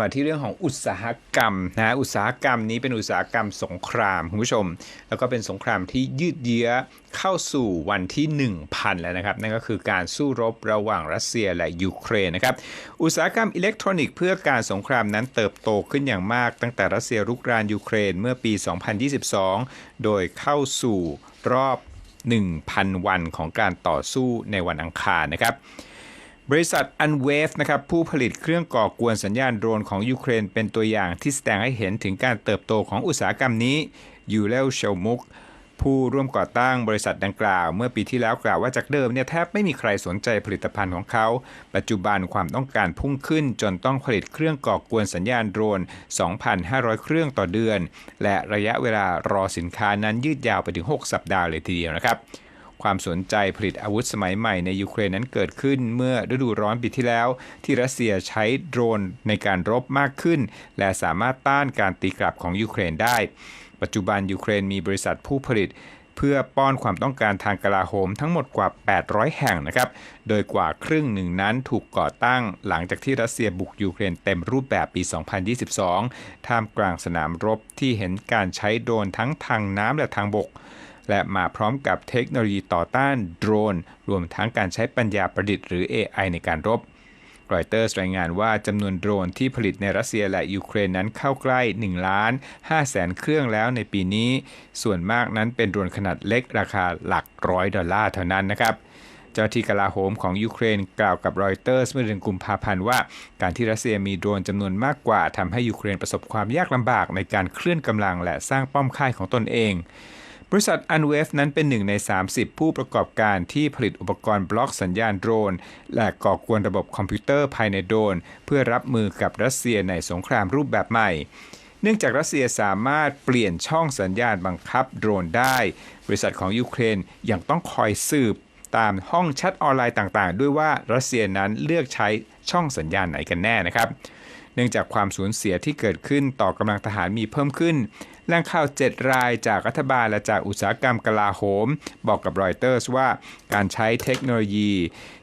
มาที่เรื่องของอุตสาหกรรมนะอุตสาหกรรมนี้เป็นอุตสาหกรรมสงครามคุณผู้ชม แล้วก็เป็นสงครามที่ยืดเยื้อเข้าสู่วันที่ 1,000 แล้วนะครับ นั่นก็คือการสู้รบระหว่างรัสเซียและยูเครนนะครับ อุตสาหกรรมอิเล็กทรอนิกส์เพื่อการสงครามนั้นเติบโตขึ้นอย่างมาก ตั้งแต่รัสเซียรุกรานยูเครนเมื่อปี 2022 โดยเข้าสู่รอบ 1,000 วันของการต่อสู้ในวันอังคารนะครับ บริษัท Unwave นะครับผู้ผลิตเครื่องก่อกวนสัญญาณโดรนของยูเครนเป็นตัวอย่างที่แสดงให้เห็นถึงการเติบโตของอุตสาหกรรมนี้ยูเลลเชลมุกผู้ร่วมก่อตั้งบริษัทดังกล่าว เมื่อปีที่แล้วกล่าวว่าจากเดิมเนี่ยแทบไม่มีใครสนใจผลิตภัณฑ์ของเขา ปัจจุบันความต้องการพุ่งขึ้นจนต้องผลิตเครื่องก่อกวนสัญญาณโดรน 2,500 เครื่องต่อเดือน และระยะเวลารอสินค้านั้นยืดยาวไปถึง 6 สัปดาห์เลยทีเดียวนะครับ ความสนใจผลิตอาวุธสมัยใหม่ในยูเครนนั้นเกิดขึ้นเมื่อฤดูร้อนปีที่แล้ว ที่รัสเซียใช้โดรนในการรบมากขึ้น และสามารถต้านการตีกลับของยูเครนได้ ปัจจุบันยูเครนมีบริษัทผู้ผลิตเพื่อป้อนความต้องการทางกลาโหมทั้งหมดกว่า 800 แห่งนะครับ โดยกว่าครึ่งหนึ่งนั้นถูกก่อตั้งหลังจากที่รัสเซียบุกยูเครนเต็มรูปแบบปี 2022 ท่ามกลางสนามรบที่เห็นการใช้โดรนทั้งทางน้ำและทางบก และมาพร้อมกับเทคโนโลยีต่อต้านโดรน รวมทั้งการใช้ปัญญาประดิษฐ์หรือ AI ในการรบรอยเตอร์รายงานว่าจำนวนโดรนที่ผลิตในรัสเซียและยูเครนนั้นเข้าใกล้ 1 ล้าน5แสนเครื่องแล้วในปีนี้ ส่วนมากนั้นเป็นโดรนขนาดเล็กราคาหลักร้อยดอลลาร์เท่านั้นนะครับ เจ้าที่กลาโหมของยูเครนกล่าวกับรอยเตอร์สเมื่อเดือนกุมภาพันธ์ว่า การที่รัสเซียมีโดรนจำนวนมากกว่าทำให้ยูเครนประสบความยากลำบากในการเคลื่อนกำลังและสร้างป้อมค่ายของตนเอง บริษัท Unwave นั้นเป็นหนึ่งใน 30 ผู้ประกอบการที่ผลิตอุปกรณ์บล็อกสัญญาณโดรน และก่อกวนระบบคอมพิวเตอร์ภายในโดรน เพื่อรับมือกับรัสเซียในสงครามรูปแบบใหม่ เนื่องจากรัสเซียสามารถเปลี่ยนช่องสัญญาณบังคับโดรนได้ บริษัทของยูเครนยังต้องคอยสืบตามห้องแชทออนไลน์ต่างๆ ด้วยว่ารัสเซียนั้นเลือกใช้ช่องสัญญาณไหนกันแน่นะครับ นื่องจากความสูญเสียที่เกิดขึ้นต่อกำลังทหารมีเพิ่มขึ้นแหล่งข่าว 7 รายจากรัฐบาลและจากอุตสาหกรรมกลาโหม บอกกับรอยเตอร์สว่าการใช้เทคโนโลยี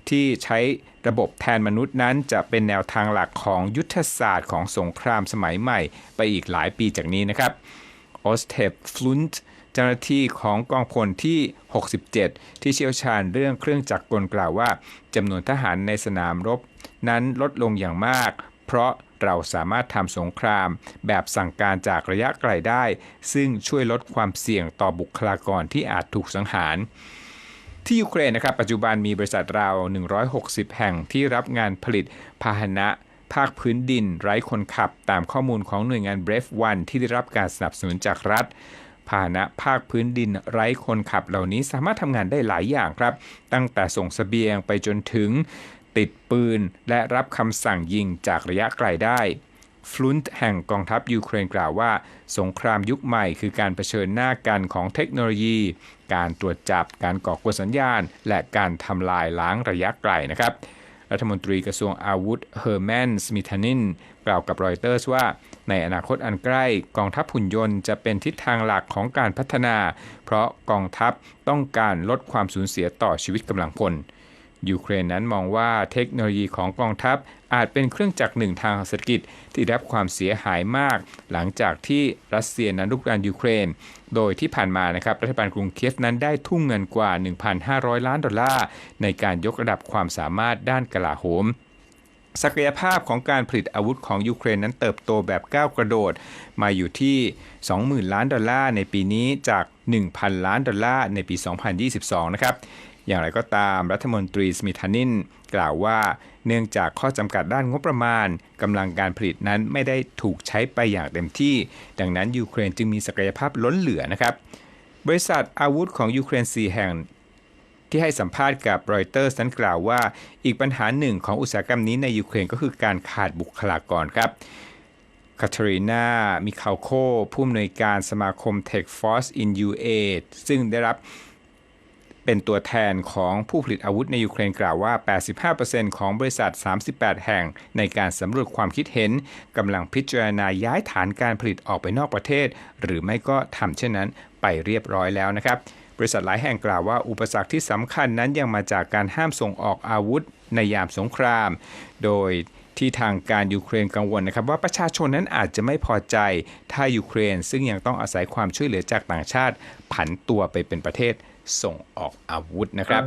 ที่ใช้ระบบแทนมนุษย์นั้นจะเป็นแนวทางหลักของยุทธศาสตร์ของสงครามสมัยใหม่ ไปอีกหลายปีจากนี้นะครับออสเทปฟลุนต์เจ้าหน้าที่ของกองพลที่ 67 ที่เชี่ยวชาญเรื่องเครื่องจักรกลกล่าวว่าจำนวนทหารในสนามรบ นั้นลดลงอย่างมาก เพราะเราสามารถทำสงครามแบบสั่งการจากระยะไกลได้ ซึ่งช่วยลดความเสี่ยงต่อบุคลากรที่อาจถูกสังหารที่ยูเครนนะครับปัจจุบันมีบริษัทราว 160 แห่งที่รับงานผลิตพาหนะภาคพื้นดินไร้คนขับ ตามข้อมูลของหน่วยงาน Brave One ที่ได้รับการสนับสนุนจากรัฐพาหนะภาคพื้นดินไร้คนขับเหล่านี้สามารถทำงานได้หลายอย่างครับ ตั้งแต่ส่งสเสบียงไปจนถึง ติดปืน และรับคำสั่งยิงจากระยะไกลได้ฟลุนต์แห่งกองทัพยูเครนกล่าวว่า สงครามยุคใหม่คือการเผชิญหน้ากันของเทคโนโลยี การตรวจจับการก่อกวนสัญญาณ และการทำลายล้างระยะไกลนะครับ รัฐมนตรีกระทรวงอาวุธเฮอร์แมนสมิธานินกล่าวกับรอยเตอร์สว่า ในอนาคตอันใกล้กองทัพหุ่นยนต์จะเป็นทิศทางหลักของการพัฒนา เพราะกองทัพต้องการลดความสูญเสียต่อชีวิตกำลังพล ยูเครนนั้นมองว่าเทคโนโลยีของกองทัพอาจเป็นเครื่องจักรหนึ่งทางเศรษฐกิจที่รับความเสียหายมาก หลังจากที่รัสเซียนั้นลุกรานยูเครน โดยที่ผ่านมานะครับรัฐบาลกรุงเคียฟนั้นได้ทุ่มเงินกว่า 1,500 ล้านดอลลาร์ในการยกระดับความสามารถด้านกลาโหมศักยภาพของการผลิตอาวุธของยูเครนนั้นเติบโตแบบก้าวกระโดด มาอยู่ที่ 20,000 ล้านดอลลาร์ในปีนี้จาก 1,000 ล้านดอลลาร์ในปี 2022 นะครับ อย่างไรก็ตามรัฐมนตรีสมิธานินกล่าวว่าเนื่องจากข้อจำกัดด้านงบประมาณกำลังการผลิตนั้นไม่ได้ถูกใช้ไปอย่างเต็มที่ ดังนั้นยูเครนจึงมีศักยภาพล้นเหลือนะครับ บริษัทอาวุธของยูเครน 4 แห่งที่ให้สัมภาษณ์กับรอยเตอร์นั้นกล่าวว่า อีกปัญหาหนึ่งของอุตสาหกรรมนี้ในยูเครนก็คือการขาดบุคลากรครับคาทรีนามิคาโค ผู้อำนวยการสมาคม Tech Force in UA ซึ่งได้รับ เป็นตัวแทนของผู้ผลิตอาวุธในยูเครนกล่าวว่า 85%ของบริษัท 38 แห่ง ในการสำรวจความคิดเห็นกำลังพิจารณาย้ายฐานการผลิตออกไปนอกประเทศ หรือไม่ก็ทำเช่นนั้นไปเรียบร้อยแล้วนะครับบริษัทหลายแห่งกล่าวว่าอุปสรรคที่สำคัญนั้นยังมาจากการห้ามส่งออกอาวุธในยามสงคราม โดยที่ทางการยูเครนกังวลนะครับว่าประชาชนนั้นอาจจะไม่พอใจ ถ้ายูเครนซึ่งยังต้องอาศัยความช่วยเหลือจากต่างชาติ ผันตัวไปเป็นประเทศ ส่งออกอาวุธนะครับ